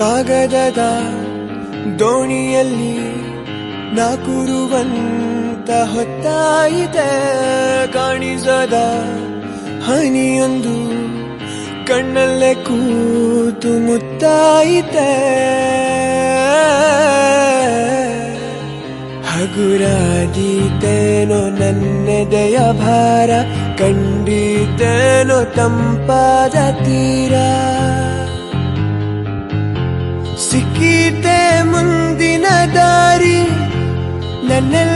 ಕಾಗದದ ದೋಣಿಯಲ್ಲಿ ನಾ ಕೂರುವಂತ ಹೊತ್ತಾಯಿತೆ ಕಾಣಿಸದ ಹನಿಯೊಂದು ಕಣ್ಣಲ್ಲೇ ಕೂತು ಮುತ್ತಾಯಿತೆ. ಹಗುರಾದೀತೇನೋ ನನ್ನೆದೆಯ ಭಾರ, ಕಂಡೀತೇನೋ ತಂಪಾದ ತೀರ. ಸಿಕ್ಕಿತೆ ಮುಂದಿನ ದಾರಿ ನನ್ನೆಲ್ಲ